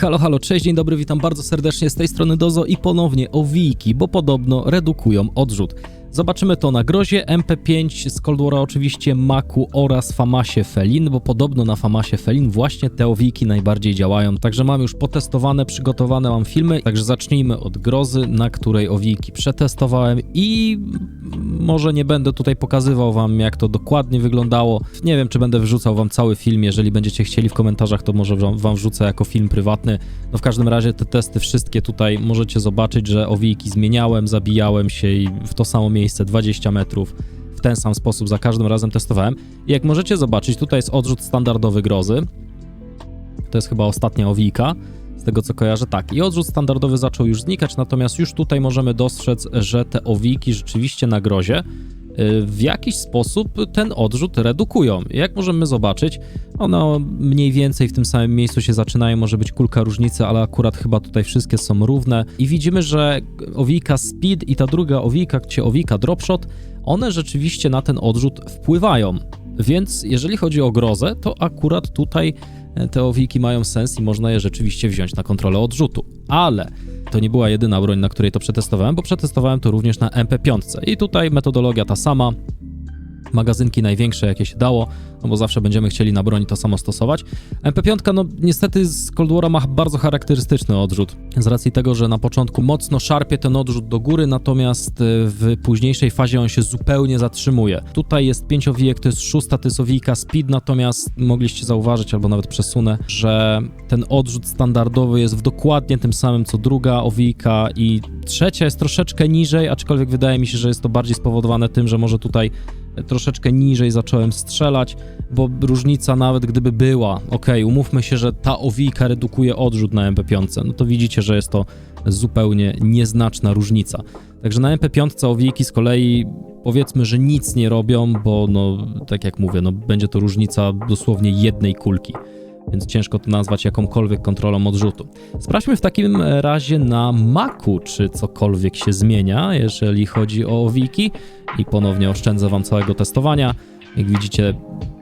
Halo, halo, cześć, dzień dobry, witam bardzo serdecznie z tej strony Dozo i ponownie owijki, bo podobno redukują odrzut. Zobaczymy to na grozie MP5 z Cold War'a oczywiście Maku oraz Famasie Felin, bo podobno na Famasie Felin właśnie te owijki najbardziej działają. Także mam już potestowane, przygotowane mam filmy, także zacznijmy od grozy, na której owijki przetestowałem i może nie będę tutaj pokazywał wam jak to dokładnie wyglądało. Nie wiem czy będę wrzucał wam cały film, jeżeli będziecie chcieli w komentarzach to może wam wrzucę jako film prywatny. No w każdym razie te testy wszystkie tutaj możecie zobaczyć, że owijki zmieniałem, zabijałem się i w to samo miejsce 20 metrów w ten sam sposób za każdym razem testowałem. I jak możecie zobaczyć, tutaj jest odrzut standardowy grozy. To jest chyba ostatnia owijka, z tego co kojarzę. Tak, i odrzut standardowy zaczął już znikać, natomiast już tutaj możemy dostrzec, że te owijki rzeczywiście na grozie w jakiś sposób ten odrzut redukują. Jak możemy zobaczyć, one mniej więcej w tym samym miejscu się zaczynają, może być kulka różnicy, ale akurat chyba tutaj wszystkie są równe i widzimy, że owijka speed i ta druga owijka, czy owijka dropshot, one rzeczywiście na ten odrzut wpływają. Więc jeżeli chodzi o grozę, to akurat tutaj e, te owijki mają sens i można je rzeczywiście wziąć na kontrolę odrzutu. Ale to nie była jedyna broń, na której to przetestowałem, bo przetestowałem to również na MP5. I tutaj metodologia ta sama. Magazynki największe, jakie się dało, no bo zawsze będziemy chcieli na broni to samo stosować. MP5, no niestety z Cold War'a ma bardzo charakterystyczny odrzut, z racji tego, że na początku mocno szarpie ten odrzut do góry, natomiast e, w późniejszej fazie on się zupełnie zatrzymuje. Tutaj jest pięć owijek, to jest szósta, to jest owijka speed, natomiast mogliście zauważyć, albo nawet przesunę, że ten odrzut standardowy jest w dokładnie tym samym co druga owijka i trzecia jest troszeczkę niżej, aczkolwiek wydaje mi się, że jest to bardziej spowodowane tym, że może tutaj troszeczkę niżej zacząłem strzelać, bo różnica nawet gdyby była, ok, umówmy się, że ta owijka redukuje odrzut na MP5, no to widzicie, że jest to zupełnie nieznaczna różnica. Także na MP5 owijki z kolei powiedzmy, że nic nie robią, bo no, tak jak mówię, no, będzie to różnica dosłownie jednej kulki więc ciężko to nazwać jakąkolwiek kontrolą odrzutu. Sprawdźmy w takim razie na Macu, czy cokolwiek się zmienia, jeżeli chodzi o owiki i ponownie oszczędzę Wam całego testowania. Jak widzicie,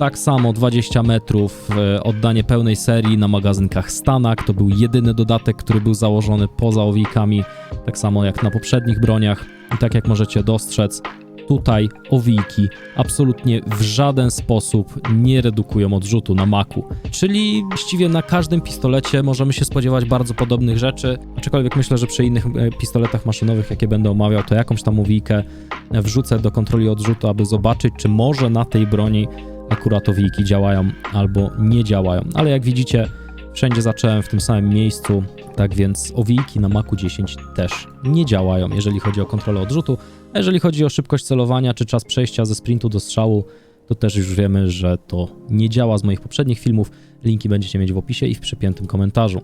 tak samo 20 metrów, e, oddanie pełnej serii na magazynkach Stanak. To był jedyny dodatek, który był założony poza owijkami, tak samo jak na poprzednich broniach. I tak jak możecie dostrzec, tutaj owijki absolutnie w żaden sposób nie redukują odrzutu na maku. Czyli właściwie na każdym pistolecie możemy się spodziewać bardzo podobnych rzeczy, aczkolwiek myślę, że przy innych e, pistoletach maszynowych, jakie będę omawiał, to jakąś tam owijkę wrzucę do kontroli odrzutu, aby zobaczyć, czy może na tej broni akurat owijki działają albo nie działają. Ale jak widzicie, wszędzie zacząłem w tym samym miejscu, tak więc owijki na Macu 10 też nie działają, jeżeli chodzi o kontrolę odrzutu. A jeżeli chodzi o szybkość celowania czy czas przejścia ze sprintu do strzału, to też już wiemy, że to nie działa z moich poprzednich filmów. Linki będziecie mieć w opisie i w przypiętym komentarzu,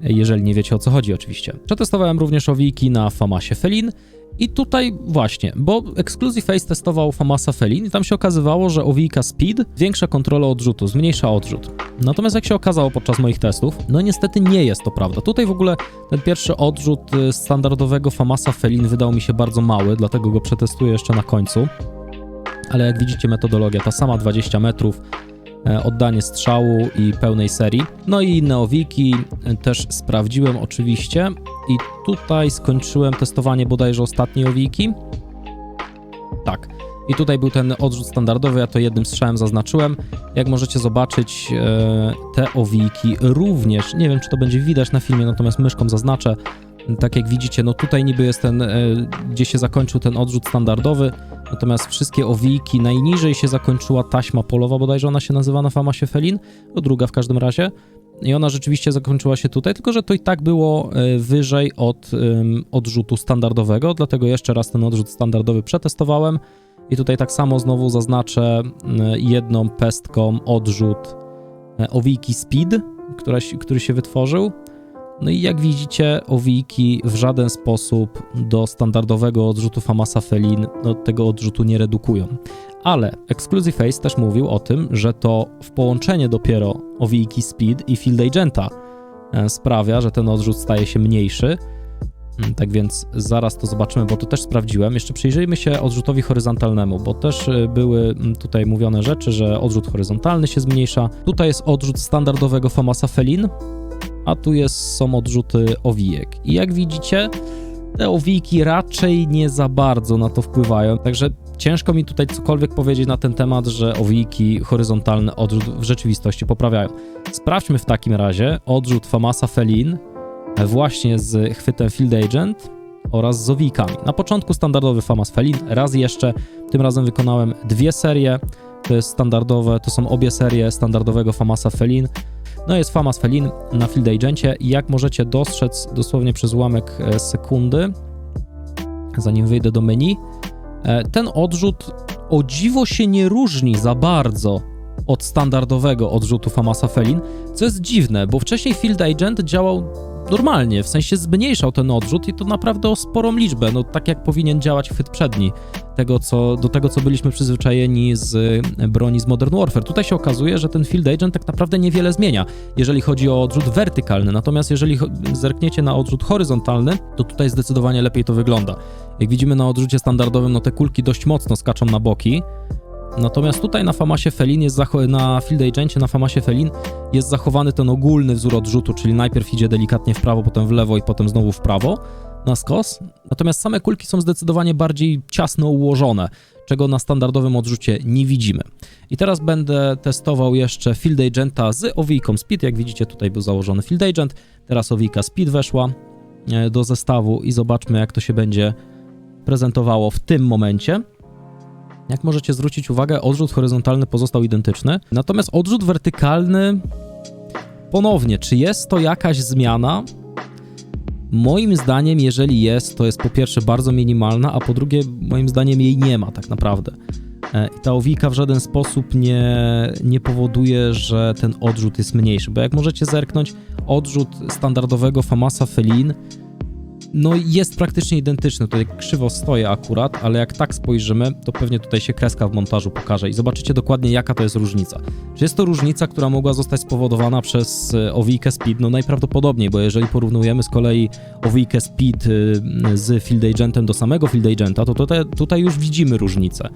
jeżeli nie wiecie o co chodzi oczywiście. Przetestowałem również owijki na Famasie Felin i tutaj właśnie, bo Exclusive Face testował Famasa Felin i tam się okazywało, że owijka Speed zwiększa kontrolę odrzutu, zmniejsza odrzut. Natomiast jak się okazało podczas moich testów, no niestety nie jest to prawda. Tutaj w ogóle ten pierwszy odrzut y, standardowego Famasa Felin wydał mi się bardzo mały, dlatego go przetestuję jeszcze na końcu. Ale jak widzicie metodologia ta sama, 20 metrów, e, oddanie strzału i pełnej serii. No i inne owiki e, też sprawdziłem oczywiście i tutaj skończyłem testowanie bodajże ostatniej owiki. Tak. I tutaj był ten odrzut standardowy, ja to jednym strzałem zaznaczyłem. Jak możecie zobaczyć, e, te owiki również, nie wiem czy to będzie widać na filmie, natomiast myszką zaznaczę. Tak jak widzicie, no tutaj niby jest ten, e, gdzie się zakończył ten odrzut standardowy, natomiast wszystkie owiki, najniżej się zakończyła taśma polowa, bodajże ona się nazywa na Famasie Felin, to druga w każdym razie. I ona rzeczywiście zakończyła się tutaj, tylko że to i tak było e, wyżej od odrzutu standardowego, dlatego jeszcze raz ten odrzut standardowy przetestowałem. I tutaj tak samo znowu zaznaczę y, jedną pestką odrzut e, owijki Speed, która, który się wytworzył. No i jak widzicie, owijki w żaden sposób do standardowego odrzutu Famasa Felin no, tego odrzutu nie redukują. Ale Exclusive Face też mówił o tym, że to w połączenie dopiero owijki Speed i Field Agenta e, sprawia, że ten odrzut staje się mniejszy. Mm, Tak więc zaraz to zobaczymy, bo to też sprawdziłem. Jeszcze przyjrzyjmy się odrzutowi horyzontalnemu, bo też y, były mm, tutaj mówione rzeczy, że odrzut horyzontalny się zmniejsza. Tutaj jest odrzut standardowego Famasa Felin, a tu jest, są odrzuty owijek. I jak widzicie, te owijki raczej nie za bardzo na to wpływają, także ciężko mi tutaj cokolwiek powiedzieć na ten temat, że owijki horyzontalny odrzut w rzeczywistości poprawiają. Sprawdźmy w takim razie odrzut Famasa Felin właśnie z chwytem Field Agent oraz z owijkami. Na początku standardowy Famas Felin, raz jeszcze, tym razem wykonałem dwie serie, to jest standardowe, to są obie serie standardowego Famasa Felin. No jest Famas Felin na Field Agencie jak możecie dostrzec dosłownie przez ułamek e, sekundy, zanim wyjdę do menu, e, ten odrzut o dziwo się nie różni za bardzo od standardowego odrzutu Famasa Felin, co jest dziwne, bo wcześniej Field Agent działał normalnie, w sensie zmniejszał ten odrzut i to naprawdę o sporą liczbę, no tak jak powinien działać chwyt przedni, tego, co, do tego co byliśmy przyzwyczajeni z e, broni z Modern Warfare. Tutaj się okazuje, że ten Field Agent tak naprawdę niewiele zmienia, jeżeli chodzi o odrzut wertykalny, natomiast jeżeli zerkniecie na odrzut horyzontalny, to tutaj zdecydowanie lepiej to wygląda. Jak widzimy na odrzucie standardowym, no te kulki dość mocno skaczą na boki, Natomiast tutaj na Famasie Felin jest na Field Agencie, na Famasie Felin jest zachowany ten ogólny wzór odrzutu, czyli najpierw idzie delikatnie w prawo, potem w lewo i potem znowu w prawo na skos. Natomiast same kulki są zdecydowanie bardziej ciasno ułożone, czego na standardowym odrzucie nie widzimy. I teraz będę testował jeszcze Field Agenta z owijką Speed. Jak widzicie, tutaj był założony Field Agent, teraz owijka Speed weszła e, do zestawu i zobaczmy, jak to się będzie prezentowało w tym momencie. Jak możecie zwrócić uwagę, odrzut horyzontalny pozostał identyczny, natomiast odrzut wertykalny ponownie, czy jest to jakaś zmiana? Moim zdaniem, jeżeli jest, to jest po pierwsze bardzo minimalna, a po drugie, moim zdaniem jej nie ma tak naprawdę. E, I ta owika w żaden sposób nie, nie powoduje, że ten odrzut jest mniejszy, bo jak możecie zerknąć, odrzut standardowego Famasa Felin no jest praktycznie identyczny. Tutaj krzywo stoję akurat, ale jak tak spojrzymy, to pewnie tutaj się kreska w montażu pokaże i zobaczycie dokładnie jaka to jest różnica. Czy jest to różnica, która mogła zostać spowodowana przez e, owijkę Speed? No najprawdopodobniej, bo jeżeli porównujemy z kolei owijkę Speed e, z Field Agentem do samego Field Agenta, to tutaj, tutaj już widzimy różnicę.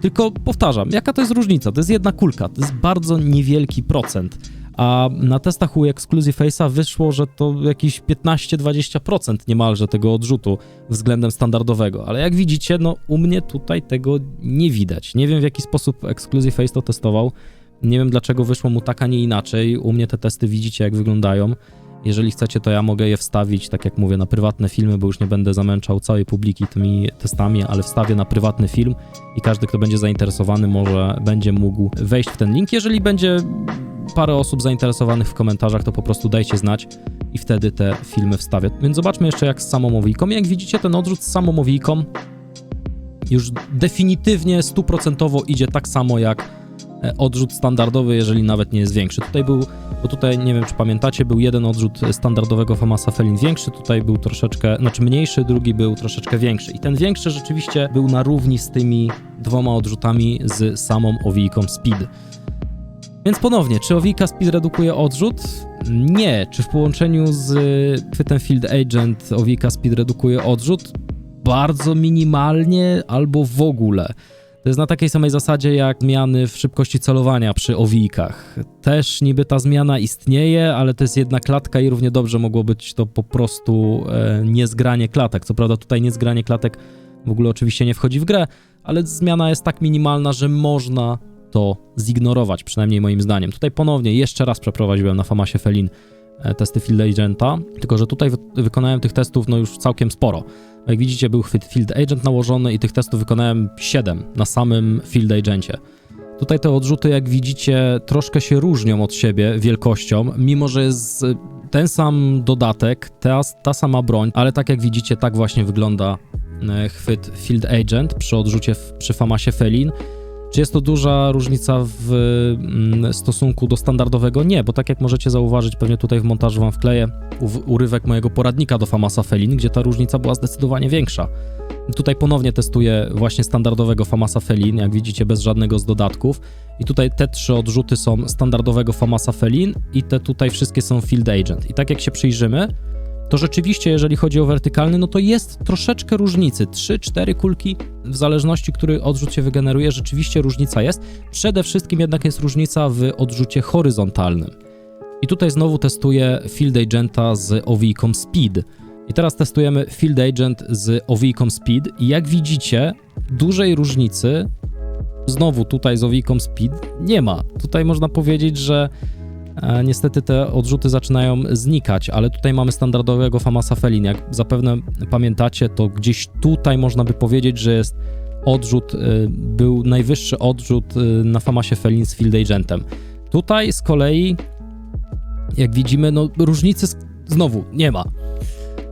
Tylko powtarzam, jaka to jest różnica? To jest jedna kulka, to jest bardzo niewielki procent a na testach u Exclusive Face'a wyszło, że to jakieś 15-20% niemalże tego odrzutu względem standardowego, ale jak widzicie, no u mnie tutaj tego nie widać. Nie wiem w jaki sposób Exclusive Face to testował, nie wiem dlaczego wyszło mu tak, a nie inaczej. U mnie te testy widzicie jak wyglądają. Jeżeli chcecie, to ja mogę je wstawić, tak jak mówię, na prywatne filmy, bo już nie będę zamęczał całej publiki tymi testami, ale wstawię na prywatny film i każdy, kto będzie zainteresowany, może będzie mógł wejść w ten link. Jeżeli będzie parę osób zainteresowanych w komentarzach, to po prostu dajcie znać i wtedy te filmy wstawię. Więc zobaczmy jeszcze jak z samą owijką. Jak widzicie, ten odrzut z samą owijką już definitywnie stuprocentowo idzie tak samo jak odrzut standardowy, jeżeli nawet nie jest większy. Tutaj był, bo tutaj nie wiem czy pamiętacie, był jeden odrzut standardowego Famasa Felin większy, tutaj był troszeczkę, znaczy mniejszy, drugi był troszeczkę większy. I ten większy rzeczywiście był na równi z tymi dwoma odrzutami z samą owijką Speed. Więc ponownie, czy Owika Speed redukuje odrzut? Nie. Czy w połączeniu z chwytem Field Agent Owika Speed redukuje odrzut? Bardzo minimalnie albo w ogóle. To jest na takiej samej zasadzie jak zmiany w szybkości celowania przy owijkach. Też niby ta zmiana istnieje, ale to jest jedna klatka i równie dobrze mogło być to po prostu e, niezgranie klatek. Co prawda tutaj niezgranie klatek w ogóle oczywiście nie wchodzi w grę, ale zmiana jest tak minimalna, że można to zignorować, przynajmniej moim zdaniem. Tutaj ponownie jeszcze raz przeprowadziłem na Famasie Felin testy Field Agenta, tylko że tutaj wy wykonałem tych testów no już całkiem sporo. Jak widzicie, był chwyt Field Agent nałożony i tych testów wykonałem 7 na samym Field Agencie. Tutaj te odrzuty, jak widzicie, troszkę się różnią od siebie wielkością, mimo że jest ten sam dodatek, ta, ta sama broń, ale tak jak widzicie, tak właśnie wygląda e, chwyt Field Agent przy odrzucie w, przy Famasie Felin. Czy jest to duża różnica w mm, stosunku do standardowego? Nie, bo tak jak możecie zauważyć, pewnie tutaj w montażu wam wkleję urywek mojego poradnika do Famasa Felin, gdzie ta różnica była zdecydowanie większa. Tutaj ponownie testuję właśnie standardowego Famasa Felin, jak widzicie bez żadnego z dodatków. I tutaj te trzy odrzuty są standardowego Famasa Felin i te tutaj wszystkie są Field Agent. I tak jak się przyjrzymy, to rzeczywiście, jeżeli chodzi o wertykalny, no to jest troszeczkę różnicy. 3-4 kulki, w zależności, który odrzut się wygeneruje, rzeczywiście różnica jest. Przede wszystkim jednak jest różnica w odrzucie horyzontalnym. I tutaj znowu testuję Field Agenta z owijką Speed. I teraz testujemy Field Agent z owijką Speed i jak widzicie, dużej różnicy znowu tutaj z owijką Speed nie ma. Tutaj można powiedzieć, że niestety te odrzuty zaczynają znikać, ale tutaj mamy standardowego Famasa Felin. Jak zapewne pamiętacie, to gdzieś tutaj można by powiedzieć, że jest odrzut, e, był najwyższy odrzut e, na Famasie Felin z Field Agentem. Tutaj z kolei, jak widzimy, no różnicy znowu nie ma.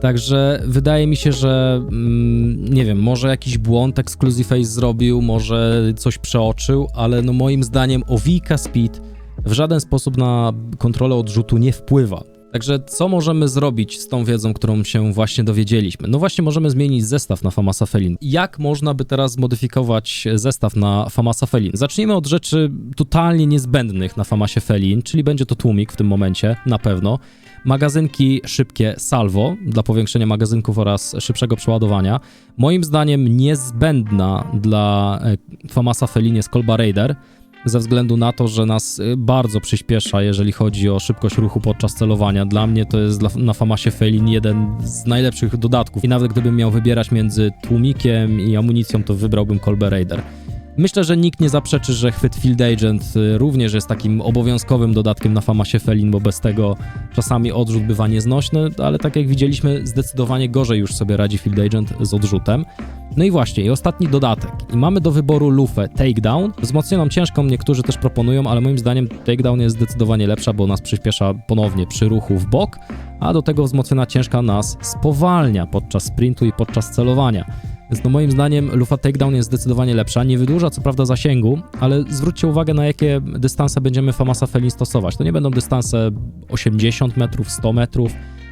Także wydaje mi się, że mm, nie wiem, może jakiś błąd Exclusive Face zrobił, może coś przeoczył, ale no moim zdaniem Owika Speed w żaden sposób na kontrolę odrzutu nie wpływa. Także co możemy zrobić z tą wiedzą, którą się właśnie dowiedzieliśmy? No właśnie możemy zmienić zestaw na Famasa Felin. Jak można by teraz zmodyfikować zestaw na Famasa Felin? Zacznijmy od rzeczy totalnie niezbędnych na Famasie Felin, czyli będzie to tłumik w tym momencie, na pewno. Magazynki szybkie Salvo dla powiększenia magazynków oraz szybszego przeładowania. Moim zdaniem niezbędna dla e, Famasa Felin jest Kolba Raider, ze względu na to, że nas y, bardzo przyspiesza, jeżeli chodzi o szybkość ruchu podczas celowania. Dla mnie to jest na Famasie Felin jeden z najlepszych dodatków. I nawet gdybym miał wybierać między tłumikiem i amunicją, to wybrałbym Kolbe Raider. Myślę, że nikt nie zaprzeczy, że chwyt Field Agent y, również jest takim obowiązkowym dodatkiem na Famasie Felin, bo bez tego czasami odrzut bywa nieznośny, ale tak jak widzieliśmy, zdecydowanie gorzej już sobie radzi Field Agent z odrzutem. No i właśnie, i ostatni dodatek. I mamy do wyboru lufę Takedown, wzmocnioną ciężką, niektórzy też proponują, ale moim zdaniem Takedown jest zdecydowanie lepsza, bo nas przyspiesza ponownie przy ruchu w bok, a do tego wzmocniona ciężka nas spowalnia podczas sprintu i podczas celowania. Więc no moim zdaniem lufa Takedown jest zdecydowanie lepsza, nie wydłuża co prawda zasięgu, ale zwróćcie uwagę na jakie dystanse będziemy Famasa Felin stosować. To nie będą dystanse 80 metrów, 100 metrów,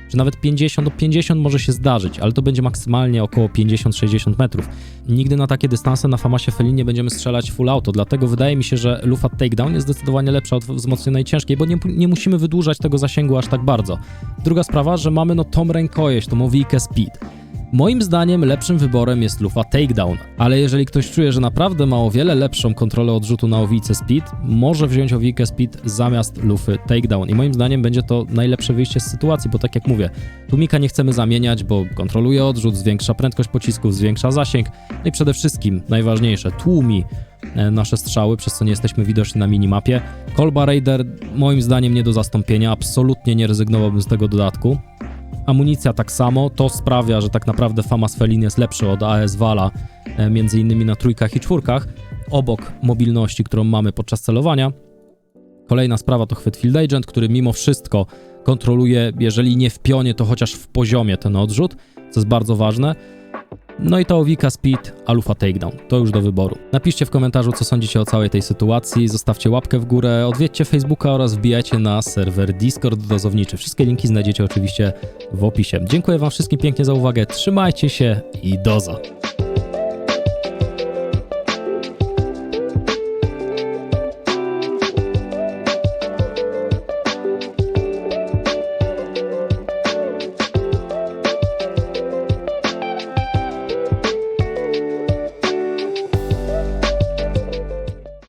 czy nawet 50, do 50 może się zdarzyć, ale to będzie maksymalnie około 50-60 metrów. Nigdy na takie dystanse na Famasie Felin nie będziemy strzelać full auto, dlatego wydaje mi się, że lufa takedown jest zdecydowanie lepsza od wzmocnionej ciężkiej, bo nie, nie musimy wydłużać tego zasięgu aż tak bardzo. Druga sprawa, że mamy no tą rękojeść, tą owijkę speed. Moim zdaniem lepszym wyborem jest lufa Takedown, ale jeżeli ktoś czuje, że naprawdę ma o wiele lepszą kontrolę odrzutu na owijce Speed, może wziąć owijkę Speed zamiast lufy Takedown i moim zdaniem będzie to najlepsze wyjście z sytuacji, bo tak jak mówię, tłumika nie chcemy zamieniać, bo kontroluje odrzut, zwiększa prędkość pocisków, zwiększa zasięg no i przede wszystkim najważniejsze, tłumi e, nasze strzały, przez co nie jesteśmy widoczni na minimapie. Kolba Raider moim zdaniem nie do zastąpienia, absolutnie nie rezygnowałbym z tego dodatku. Amunicja tak samo, to sprawia, że tak naprawdę Famas Felin jest lepszy od AS Vala, e, między innymi na trójkach i czwórkach, obok mobilności, którą mamy podczas celowania. Kolejna sprawa to chwyt Field Agent, który mimo wszystko kontroluje, jeżeli nie w pionie, to chociaż w poziomie ten odrzut, co jest bardzo ważne. No i to Owika Speed, Alufa Takedown. To już do wyboru. Napiszcie w komentarzu, co sądzicie o całej tej sytuacji, zostawcie łapkę w górę, odwiedźcie Facebooka oraz wbijajcie na serwer Discord dozowniczy. Wszystkie linki znajdziecie oczywiście w opisie. Dziękuję wam wszystkim pięknie za uwagę, trzymajcie się i doza.